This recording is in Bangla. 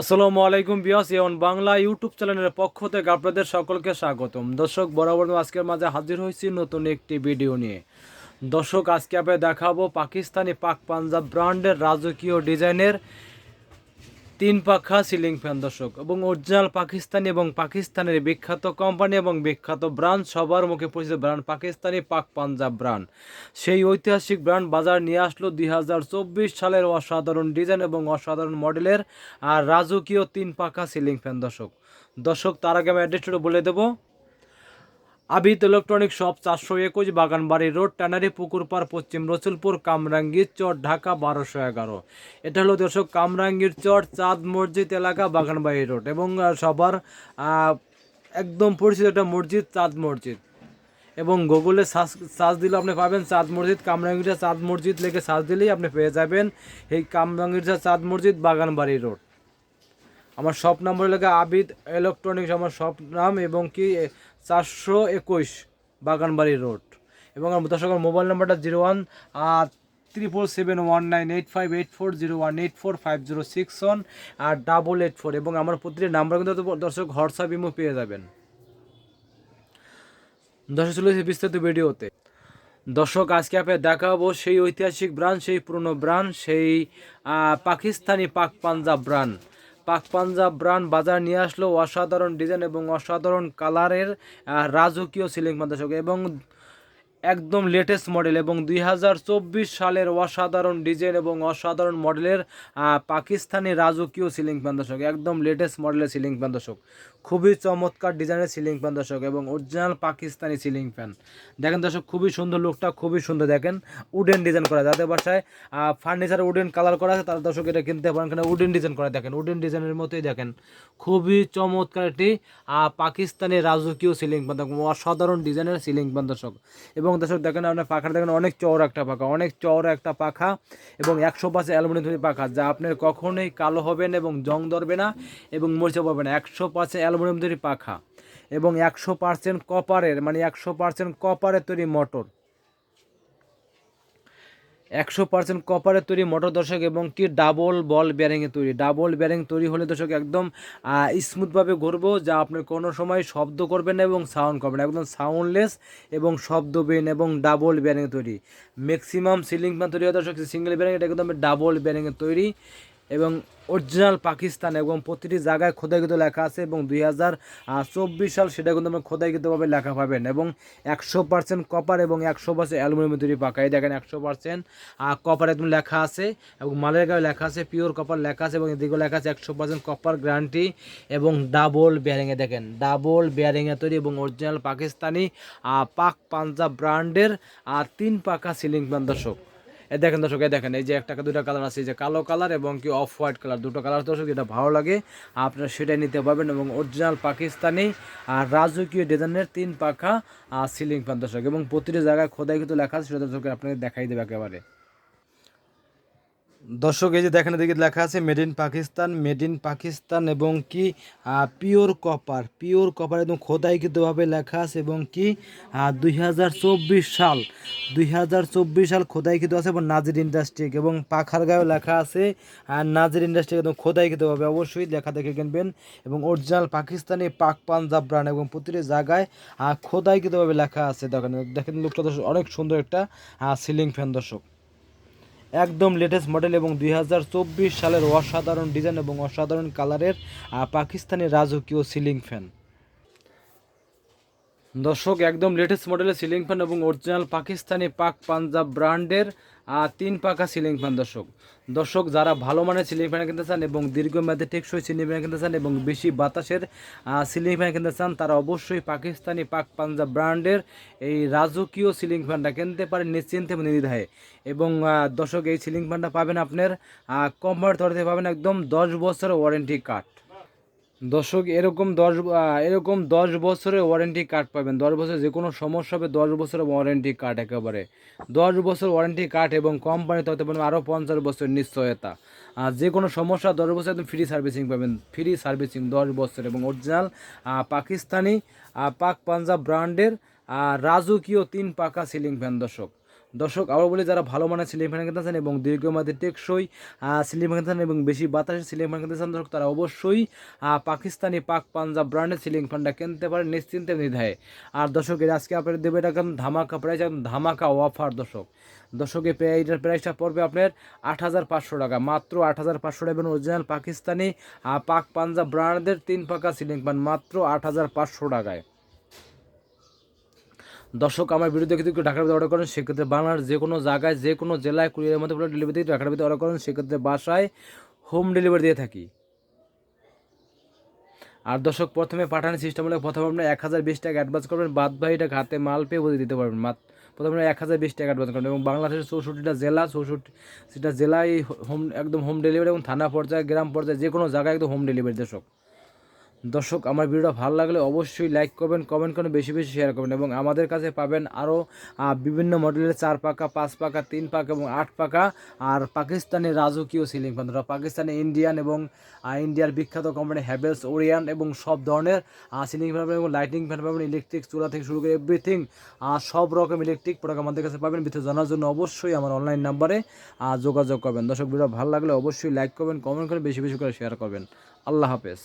আসসালামু আলাইকুম বিয়াস এন বাংলা ইউটিউব চ্যানেলের পক্ষ থেকে আপনাদের সকলকে স্বাগতম। দর্শক, বরাবর আজকের মাঝে হাজির হয়েছি নতুন একটি ভিডিও নিয়ে। দর্শক, আজকে আমরা দেখাবো পাকিস্তানি পাক পাঞ্জাব ব্র্যান্ডের রাজকীয় ডিজাইনের তিন পাখা সিলিং ফ্যান, দর্শক। এবং অরিজিনাল পাকিস্তানি এবং পাকিস্তানের বিখ্যাত কোম্পানি এবং বিখ্যাত ব্র্যান্ড, সবার মুখে পরিচিত ব্র্যান্ড পাকিস্তানি পাক পাঞ্জাব ব্র্যান্ড। সেই ঐতিহাসিক ব্র্যান্ড বাজার নিয়ে আসলো দুই হাজার চব্বিশ সালের অসাধারণ ডিজাইন এবং অসাধারণ মডেলের আর রাজকীয় তিন পাখা সিলিং ফ্যান, দর্শক। দর্শক, তার আগে আমি অ্যাড্রেসটা বলে দেবো। আবিদ ইলেকট্রনিক শপ চারশো একুশ বাগানবাড়ি রোড, ট্যানারি পুকুরপাড় পশ্চিম রসুলপুর কামরাঙ্গীর চর, ঢাকা বারোশো এগারো। এটা হলো দর্শক কামরাঙ্গীর চর, চাঁদ মসজিদ এলাকা, বাগানবাড়ি রোড এবং সবার একদম পরিচিত একটা মসজিদ, চাঁদ মসজিদ। এবং গুগলে সার্চ সার্চ দিলে আপনি পাবেন চাঁদ মসজিদ কামরাঙ্গীরা চাঁদ মসজিদ লিখে সার্চ দিলেই আপনি পেয়ে যাবেন এই কামরাঙ্গীরা চাঁদ মসজিদ, বাগানবাড়ি রোড। আমার শপ নাম্বার লেখা আবিদ ইলেকট্রনিক্স, আমার শপ নাম এবং কি চারশো একুশ বাগানবাড়ি রোড। এবং আমার দর্শক মোবাইল নাম্বারটা zero one triple seven one nine eight five eight four zero one eight four five zero six one, আর ডাবল এইট ফোর এবং আমার প্রতিটি নাম্বার কিন্তু দর্শক হোয়াটসঅ্যাপ ইমো পেয়ে যাবেন। দর্শক, চলে এসেছে বিস্তারিত ভিডিওতে। দর্শক, আজকে আপনার দেখাবো সেই ঐতিহাসিক ব্রান্ড সেই পুরনো ব্রান্ড সেই পাকিস্তানি পাক পাঞ্জাব ব্রান্ড পাক পাঞ্জাব ব্র্যান্ড বাজার নিয়ে আসলো অসাধারণ ডিজাইন এবং অসাধারণ কালারের রাজকীয় সিলিং ফ্যান এবং একদম লেটেস্ট মডেল এবং দুই হাজার চব্বিশ সালের অসাধারণ ডিজাইন এবং অসাধারণ মডেলের পাকিস্তানি রাজকীয় সিলিং ফ্যান দর্শক, একদম লেটেস্ট মডেলের সিলিং ফ্যান দর্শক। খুবই চমৎকার ডিজাইনের সিলিং ফ্যান দর্শক এবং অরিজিনাল পাকিস্তানি সিলিং ফ্যান দেখেন দর্শক, খুবই সুন্দর লুকটা খুবই সুন্দর, দেখেন উডেন ডিজাইন করা, যাদের বাসায় ফার্নিচার উডেন কালার করা আছে, তারা দর্শক এটা কিনতে পারেন, এখানে উডেন ডিজাইন করা, দেখেন উডেন ডিজাইনের মতোই, দেখেন। খুবই চমৎকার একটি পাকিস্তানি রাজকীয় সিলিং ফ্যান অসাধারণ ডিজাইনের সিলিং ফ্যান দর্শক। এবং দর্শক দেখেন আপনার পাখাটা দেখেন অনেক চওড়া একটা পাখা, অনেক চওড়া একটা পাখা এবং একশো পাশে অ্যালুমিনিয়াম তৈরি পাখা, যা আপনার কখনোই কালো হবে না এবং জং ধরবে না এবং মরিচা পাবে না, একশো পাশে অ্যালুমিনিয়াম তৈরি পাখা এবং একশো পার্সেন্ট কপারের মানে একশো পার্সেন্ট কপারের তৈরি মোটর একশো পার্সেন্ট কপারের তৈরি মোটর দর্শক এবং কি ডাবল বল ব্যারিংয়ে তৈরি। ডাবল ব্যারিং তৈরি হলে দর্শক একদম স্মুথভাবে ঘুরবো, যা আপনি কোনো সময় শব্দ করবেন না এবং সাউন্ড করবেন একদম সাউন্ডলেস এবং শব্দবিহীন এবং ডাবল ব্যারিংয়ে তৈরি। ম্যাক্সিমাম সিলিং ফ্যান তৈরি হয় দর্শক সিঙ্গেল ব্যারিং এটা একদম ডাবল ব্যারিংয়ে তৈরি। এবং অরিজিনাল পাকিস্তান এবং প্রতিটি জায়গায় খোদাইকৃত লেখা আছে এবং দুই হাজার চব্বিশ সাল সেটা কিন্তু আমরা খোদাইকৃতভাবে লেখা পাবেন এবং একশো পার্সেন্ট কপার এবং একশো পার্সেন্ট অ্যালুমিনিয়াম তৈরি পাকা। এই দেখেন একশো পার্সেন্ট কপার একদম লেখা আছে এবং মালের গায়ে লেখা আছে পিওর কপার লেখা আছে এবং এদিকেও লেখা আছে একশো পার্সেন্ট কপার গ্যারান্টি এবং ডাবল বেয়ারিংয়ে দেখেন ডাবল বেয়ারিংয়ে তৈরি এবং অরিজিনাল পাকিস্তানি পাক পাঞ্জাব ব্র্যান্ডের তিন পাকা সিলিং ফ্যান দর্শক। এ দেখেন দর্শক দেখেন, এই যে একটা দুটো কালার আছে, এই যে কালো কালার এবং কি অফ হোয়াইট কালার দুটো কালার দর্শক, যেটা ভালো লাগে, আপনারা সেটাই নিতে পারবেন এবং অরিজিনাল পাকিস্তানি আর রাজকীয় ডিজাইনের তিন পাখা সিলিং ফ্যান দর্শক এবং প্রতিটি জায়গায় খোদাই কিন্তু লেখা আছে, সেটা দর্শক, আপনাকে দেখাই দেবে একেবারে। দর্শক, এই যে দেখেন, এদিকে লেখা আছে made in Pakistan made in Pakistan এবং কি পিওর কপার পিওর কপার একদম খোদাইকৃতভাবে লেখা আছে এবং কি দুই হাজার চব্বিশ সাল, দুই হাজার চব্বিশ সাল খোদাইকৃত আছে এবং নাজির ইন্ডাস্ট্রিক এবং পাখার গায়েও লেখা আছে আর নাজির ইন্ডাস্ট্রিক একদম খোদাইকৃতভাবে। অবশ্যই লেখা দেখে কিনবেন এবং অরিজিনাল পাকিস্তানি পাক পাঞ্জাব ব্র্যান্ড এবং প্রতিটি জায়গায় খোদাইকৃতভাবে লেখা আছে। দেখেন দেখেন লোকটা অনেক সুন্দর একটা সিলিং ফ্যান দর্শক। একদম লেটেস্ট মডেল এবং দুই হাজার চব্বিশ সালের অসাধারণ ডিজাইন এবং অসাধারণ কালারের পাকিস্তানি রাজকীয় সিলিং ফ্যান দর্শক, একদম লেটেস্ট মডেলের সিলিং ফ্যান এবং অরিজিনাল পাকিস্তানি পাক পাঞ্জাব ব্র্যান্ডের তিন পাকা সিলিং ফ্যান দর্শক। দর্শক, যারা ভালো মানের সিলিং ফ্যান কিনতে চান এবং দীর্ঘমেয়াদে টেকসই সিলিং ফ্যান কিনতে চান এবং বেশি বাতাসের সিলিং ফ্যান কিনতে চান, তারা অবশ্যই পাকিস্তানি পাক পাঞ্জাব ব্র্যান্ডের এই রাজকীয় সিলিং ফ্যানটা কিনতে পারেন নিশ্চিন্তে এবং নির্ধায়। এবং দর্শক, এই সিলিং ফ্যানটা পাবেন আপনার কম্পার তরফে পাবেন একদম দশ বছরের ওয়ারেন্টি কার্ড দর্শক, এরকম দশ এরকম দশ বছরের ওয়ারেন্টি কার্ড পাবেন। দশ বছর যে কোনো সমস্যা হবে, দশ বছরের ওয়ারেন্টি কার্ড একেবারে। দশ বছর ওয়ারেন্টি কার্ড এবং কোম্পানি তরফে পাবেন আরও পঞ্চাশ বছর নিশ্চয়তা। আর যে কোনো সমস্যা, দশ বছর একদম ফ্রি সার্ভিসিং পাবেন। ফ্রি সার্ভিসিং দশ বছর এবং অরিজিনাল পাকিস্তানি পাক পাঞ্জাব ব্র্যান্ডের রাজকীয় তিন পাকা সিলিং ফ্যান দর্শক। দর্শক, আবার বলি যারা ভালো মানের সিলিং ফ্যান কিনতে চান এবং দীর্ঘমেয়াদী টেকসই সিলিং ফ্যান চান এবং বেশি বাতাসে সিলিং ফ্যান কিনতে চান, দর্শক, তারা অবশ্যই পাকিস্তানি পাক পাঞ্জাব ব্র্যান্ডের সিলিং ফ্যানটা কিনতে পারেন নিশ্চিন্তে নিধায় আর দর্শক, এর আজকে আপনার দেবে এটা একদম ধামাকা প্রাইস একদম ধামাকা অফার দর্শক। দর্শক, এই প্রায়- প্রাইসটা পড়বে আপনার আট হাজার পাঁচশো টাকা, মাত্র আট হাজার পাঁচশো টাকা এবং অরিজিনাল পাকিস্তানি পাক পাঞ্জাব ব্র্যান্ডের তিন পাকা সিলিং ফ্যান, মাত্র আট হাজার পাঁচশো টাকায়। দর্শক আমার ভিডিও দেখে কেউ ঢাকার ভিতরে অর্ডার করেন, সেক্ষেত্রে বাংলার যে কোনো জায়গায়, যে কোনো জেলায় কুরিয়ারের মধ্যে পুরো ডেলিভারি দিয়ে ঢাকার ভিতরে অর্ডার করেন, সেক্ষেত্রে বাসায় হোম ডেলিভারি দিয়ে থাকি। আর দর্শক, প্রথমে পাঠানোর সিস্টেম হলে, প্রথমে আপনার এক হাজার বিশ টাকা অ্যাডভান্স করবেন, বাদ বাকিটা হাতে মাল পেয়ে বুঝে দিতে পারবেন। প্রথমে এক হাজার বিশ টাকা অ্যাডভান্স করবেন এবং বাংলাদেশের চৌষট্টিটা জেলা চৌষট্টি সেটা জেলায় হোম একদম হোম ডেলিভারি এবং থানা পর্যায়ে, গ্রাম পর্যায়ে, যে কোনো জায়গায় একদম হোম ডেলিভারি দর্শক। দর্শক, আমার ভিডিওটা ভালো লাগলে অবশ্যই লাইক করবেন কমেন্ট করবেন বেশি বেশি শেয়ার করবেন এবং আমাদের কাছে পাবেন আরও বিভিন্ন মডেলের চার পাকা, পাঁচ পাকা, তিন পাকা এবং আট পাকা আর পাকিস্তানের রাজকীয় সিলিং ফ্যান ধরো, পাকিস্তানি ইন্ডিয়ান এবং ইন্ডিয়ার বিখ্যাত কোম্পানি হ্যাভেলস ওরিয়ান এবং সব ধরনের সিলিং ফ্যান পাবেন এবং লাইটিং ফ্যান পাবেন ইলেকট্রিক চুলা থেকে শুরু করে এভরিথিং সব রকম ইলেকট্রিক প্রোডাক্ট আমাদের কাছে পাবেন। ভিতরে জানার জন্য অবশ্যই আমার অনলাইন নাম্বারে যোগাযোগ করবেন। দর্শক ভিডিও ভালো লাগলে অবশ্যই লাইক করবেন কমেন্ট করবেন বেশি বেশি করে শেয়ার করবেন। আল্লাহ হাফেজ।